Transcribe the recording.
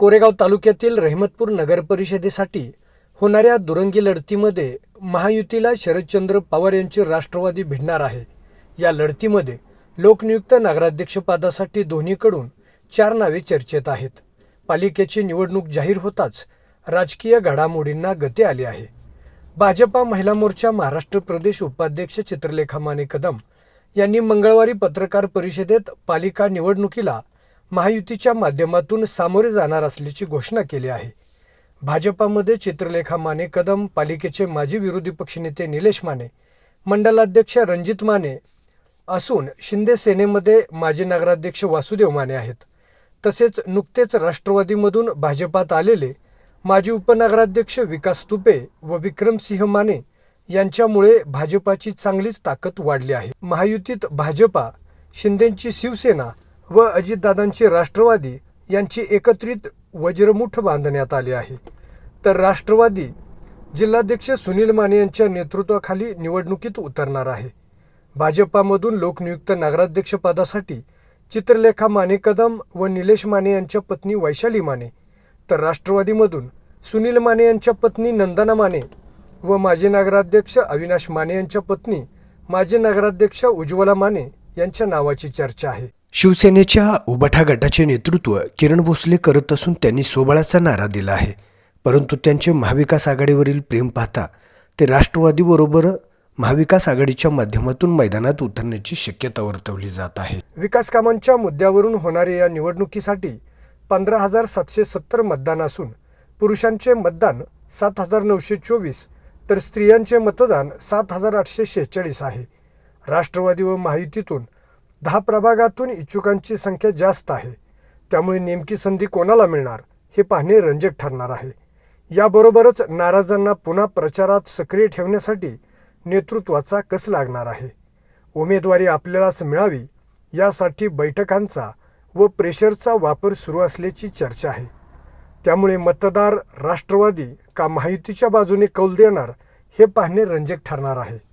कोरेगाव तालुक्यातील रहमतपूर नगर परिषदेसाठी होणाऱ्या दुरंगी लढतीमध्ये महायुतीला शरदचंद्र पवार यांची राष्ट्रवादी भिडणार आहे. या लढतीमध्ये लोकनियुक्त नगराध्यक्षपदासाठी दोन्हीकडून चार नावे चर्चेत आहेत. पालिकेची निवडणूक जाहीर होताच राजकीय घडामोडींना गती आली आहे. भाजपा महिला मोर्चा महाराष्ट्र प्रदेश उपाध्यक्ष चित्रलेखा माने कदम यांनी मंगळवारी पत्रकार परिषदेत पालिका निवडणुकीला महायुतीच्या माध्यमातून सामोरे जाणार असल्याची घोषणा केली आहे. भाजपामध्ये चित्रलेखा माने कदम पालिकेचे माजी विरोधी पक्षनेते निलेश माने मंडलाध्यक्ष रणजित माने असून शिंदे सेनेमध्ये माजी नगराध्यक्ष वासुदेव माने आहेत. तसेच नुकतेच राष्ट्रवादीमधून भाजपात आलेले माजी उपनगराध्यक्ष विकास तुपे व विक्रमसिंह माने यांच्यामुळे भाजपाची चांगलीच ताकद वाढली आहे. महायुतीत भाजपा शिंदेंची शिवसेना व अजितदादांची राष्ट्रवादी यांची एकत्रित वज्रमुठ बांधण्यात आली आहे. तर राष्ट्रवादी जिल्हाध्यक्ष सुनील माने यांच्या नेतृत्वाखाली निवडणुकीत उतरणार आहे. भाजपामधून लोकनियुक्त नगराध्यक्षपदासाठी चित्रलेखा माने कदम व निलेश माने यांच्या पत्नी वैशाली माने तर राष्ट्रवादीमधून सुनील माने यांच्या पत्नी नंदना माने व माजी नगराध्यक्ष अविनाश माने यांच्या पत्नी माजी नगराध्यक्ष उज्ज्वला माने यांच्या नावाची चर्चा आहे. शिवसेनेच्या उबाठा गटाचे नेतृत्व किरण भोसले करत असून त्यांनी सोबळाचा नारा दिला आहे. परंतु त्यांचे महाविकास आघाडीवरील प्रेम पाहता ते राष्ट्रवादीबरोबर महाविकास आघाडीच्या माध्यमातून मैदानात उतरण्याची शक्यता वर्तवली जात आहे. विकास कामांच्या मुद्द्यावरून होणाऱ्या या निवडणुकीसाठी पंधरा हजार सातशे सत्तर मतदान असून पुरुषांचे मतदान सात हजार नऊशे चोवीस तर स्त्रियांचे मतदान सात हजार आठशे शेहेचाळीस आहे. राष्ट्रवादी व महायुतीतून दहा प्रभागातून इच्छुकांची संख्या जास्त आहे. त्यामुळे नेमकी संधी कोणाला मिळणार हे पाहणे रंजक ठरणार आहे. याबरोबरच नाराजांना पुन्हा प्रचारात सक्रिय ठेवण्यासाठी नेतृत्वाचा कस लागणार आहे? उमेदवारी आपल्यालाच मिळावी यासाठी बैठकांचा व प्रेशरचा वापर सुरू असल्याची चर्चा आहे. त्यामुळे मतदार राष्ट्रवादी का महायुतीच्या बाजूने कौल देणार हे पाहणे रंजक ठरणार आहे.